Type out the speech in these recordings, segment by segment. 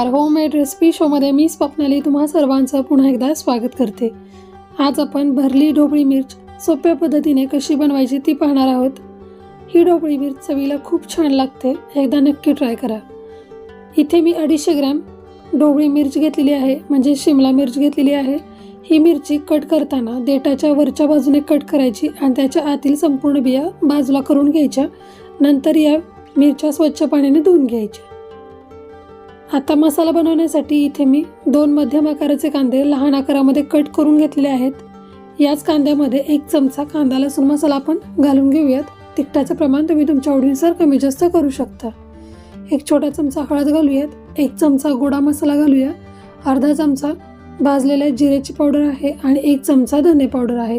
नमस्कार. Homemade recipe शोमध्ये मी स्वप्नाली तुम्हा सर्वांचं पुन्हा एकदा स्वागत करते. आज आपण भरली ढोबळी मिरच सोप्या पद्धतीने कशी बनवायची ती पाहणार आहोत. ही ढोबळी मिरच चवीला खूप छान लागते. एकदा नक्की ट्राय करा. इथे मी अडीचशे ग्रॅम ढोबळी मिरच घेतलेली आहे. म्हणजे शिमला मिरच घेतलेली आहे. ही मिरची कट करताना देठाच्या वरच्या बाजूने कट करायची आणि त्याच्या आतील संपूर्ण बिया बाजूला करून घ्यायच्या. नंतर या मिरच्या स्वच्छ पाण्याने धुवून घ्यायच्या. आता मसाला बनवण्यासाठी इथे मी दोन मध्यम आकाराचे कांदे लहान आकारामध्ये कट करून घेतलेले आहेत. याच कांद्यामध्ये एक चमचा कांदा लसूण मसाला आपण घालून घेऊयात. तिखटाचं प्रमाण तुम्ही तुमच्या आवडीनुसार कमी जास्त करू शकता. एक छोटा चमचा हळद घालूयात. एक चमचा गोडा मसाला घालूया. अर्धा चमचा भाजलेल्या जिऱ्याची पावडर आहे आणि एक चमचा धने पावडर आहे.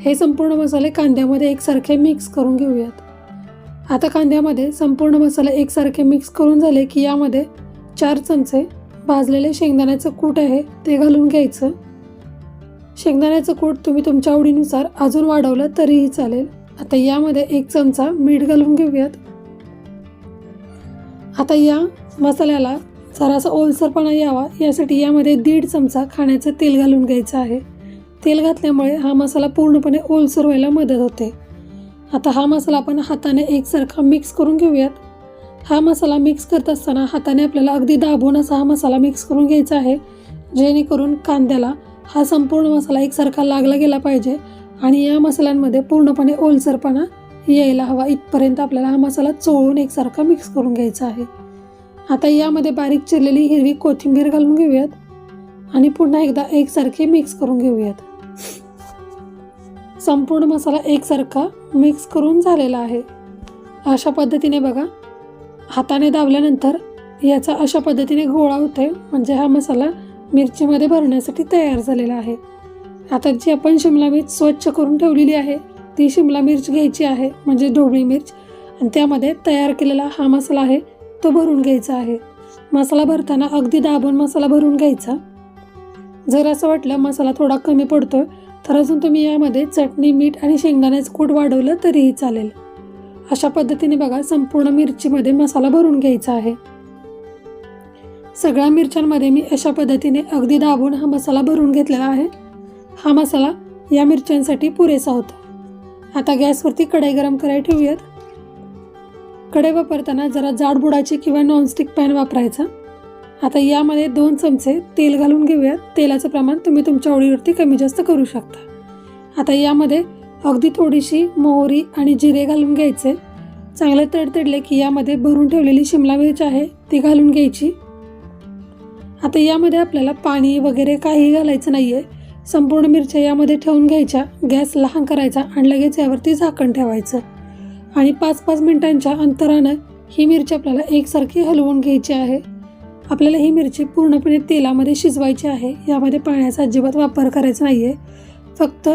हे संपूर्ण मसाले कांद्यामध्ये एकसारखे मिक्स करून घेऊयात. आता कांद्यामध्ये संपूर्ण मसाले एकसारखे मिक्स करून झाले की यामध्ये चार चमचे भाजलेले शेंगदाण्याचं कूट आहे ते घालून घ्यायचं. शेंगदाण्याचं कूट तुम्ही तुमच्या आवडीनुसार अजून वाढवलं तरीही चालेल. आता यामध्ये एक चमचा मीठ घालून घेऊयात. आता या मसाल्याला जरासा ओलसरपणा यावा यासाठी यामध्ये दीड चमचा खाण्याचं तेल घालून घ्यायचं आहे. तेल घातल्यामुळे हा मसाला पूर्णपणे ओलसर व्हायला मदत होते. आता हा मसाला आपण हाताने एकसारखा मिक्स करून घेऊयात. हा मसाला मिक्स करत असताना हाताने आपल्याला अगदी दाबून असा हा मसाला मिक्स करून घ्यायचा आहे. जेणेकरून कांद्याला हा संपूर्ण मसाला एकसारखा लागला गेला पाहिजे आणि या मसाल्यांमध्ये पूर्णपणे ओलसरपणा यायला हवा. इथपर्यंत आपल्याला हा मसाला चोळून एकसारखा मिक्स करून घ्यायचा आहे. आता यामध्ये बारीक चिरलेली हिरवी कोथिंबीर घालून घेऊयात आणि पुन्हा एकदा एकसारखे मिक्स करून घेऊयात. संपूर्ण मसाला एकसारखा मिक्स करून झालेला आहे. अशा पद्धतीने बघा हाताने दाबल्यानंतर याचा अशा पद्धतीने गोळा होते म्हणजे हा मसाला मिरचीमध्ये भरण्यासाठी तयार झालेला आहे. आता जी आपण शिमला मिरच स्वच्छ करून ठेवलेली आहे ती शिमला मिरच घ्यायची आहे म्हणजे ढोबळी मिरच. आणि त्यामध्ये तयार केलेला हा मसाला आहे तो भरून घ्यायचा आहे. मसाला भरताना अगदी दाबून मसाला भरून घ्यायचा. जर असं वाटलं मसाला थोडा कमी पडतोय तर अजून तुम्ही यामध्ये चटणी मीठ आणि शेंगदाण्याचं कूट वाढवलं तरीही चालेल. अशा पद्धतीने बघा संपूर्ण मिरचीमध्ये मसाला भरून घ्यायचा आहे. सगळ्या मिरच्यांमध्ये मी अशा पद्धतीने अगदी दाबून हा मसाला भरून घेतलेला आहे. हा मसाला या मिरच्यांसाठी पुरेसा होता. आता गॅसवरती कढई गरम करायला ठेवूयात. कढई वापरताना जरा जाडबुडाची किंवा नॉनस्टिक पॅन वापरायचा. आता यामध्ये दोन चमचे तेल घालून घेऊयात. तेलाचं प्रमाण तुम्ही तुमच्या ओळीवरती कमी जास्त करू शकता. आता यामध्ये अगदी थोडीशी मोहरी आणि जिरे घालून घ्यायचे. चांगले तडतडले की यामध्ये भरून ठेवलेली शिमला मिरच आहे ती घालून घ्यायची. आता यामध्ये आपल्याला पाणी वगैरे काही घालायचं नाही आहे संपूर्ण मिरच्या यामध्ये ठेवून घ्यायच्या. गॅस लहान करायचा आणि लगेच यावरती झाकण ठेवायचं. आणि पाच पाच मिनटांच्या अंतरानं ही मिरची आपल्याला एकसारखी हलवून घ्यायची आहे. आपल्याला ही मिरची पूर्णपणे तेलामध्ये शिजवायची आहे. यामध्ये पाण्याचा अजिबात वापर करायचा नाही आहे फक्त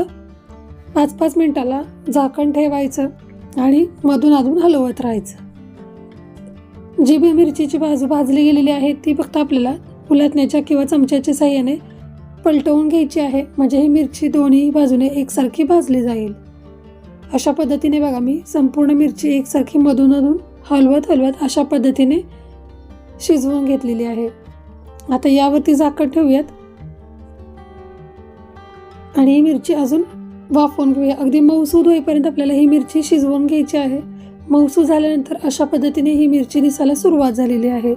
पाच पाच मिनिटाला झाकण ठेवायचं आणि मधून अधून हलवत राहायचं. जी बी मिरचीची बाजू भाजली गेलेली आहे ती फक्त आपल्याला उलटण्याच्या किंवा चमच्याच्या साह्याने पलटवून घ्यायची आहे. म्हणजे ही मिरची दोन्ही बाजूने एकसारखी भाजली जाईल. अशा पद्धतीने बघा मी संपूर्ण मिरची एकसारखी मधून अधून हलवत हलवत अशा पद्धतीने शिजवून घेतलेली आहे. आता यावरती झाकण ठेवूयात. आणि ही मिरची अजून वाफवून घेऊया. अगदी मऊसूद होईपर्यंत आपल्याला ही मिरची शिजवून घ्यायची आहे. मऊसू झाल्यानंतर अशा पद्धतीने ही मिरची दिसायला सुरुवात झालेली आहे.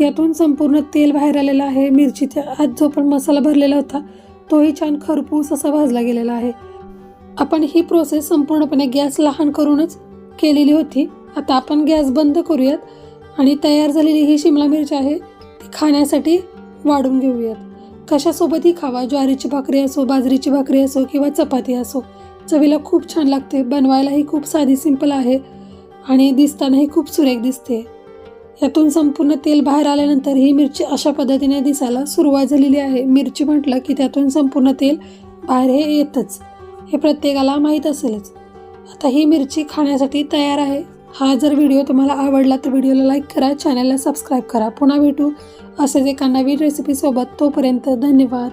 यातून संपूर्ण तेल बाहेर आलेलं आहे. मिरचीच्या आत जो पण मसाला भरलेला होता तोही छान खरपूस असा भाजला गेलेला आहे. आपण ही प्रोसेस संपूर्णपणे गॅस लहान करूनच केलेली होती. आता आपण गॅस बंद करूयात आणि तयार झालेली ही शिमला मिरची आहे ती खाण्यासाठी वाढून घेऊयात. कशासोबतही खावा. ज्वारीची भाकरी असो बाजरीची भाकरी असो किंवा चपाती असो. चवीला खूप छान लागते. बनवायलाही खूप साधी सिंपल आहे आणि दिसतानाही खूप सुरेख दिसते. यातून संपूर्ण तेल बाहेर आल्यानंतर ही मिरची अशा पद्धतीने दिसायला सुरुवात झालेली आहे. मिरची म्हटलं की त्यातून संपूर्ण तेल बाहेर हे येतच. हे प्रत्येकाला माहीत असेलच. आता ही मिरची खाण्यासाठी तयार आहे. हा जर व्हिडिओ तुम्हाला आवडला तर व्हिडिओला लाईक करा चॅनलला सबस्क्राईब करा. पुन्हा भेटू असेच एका नवीन रेसिपीसोबत तोपर्यंत धन्यवाद.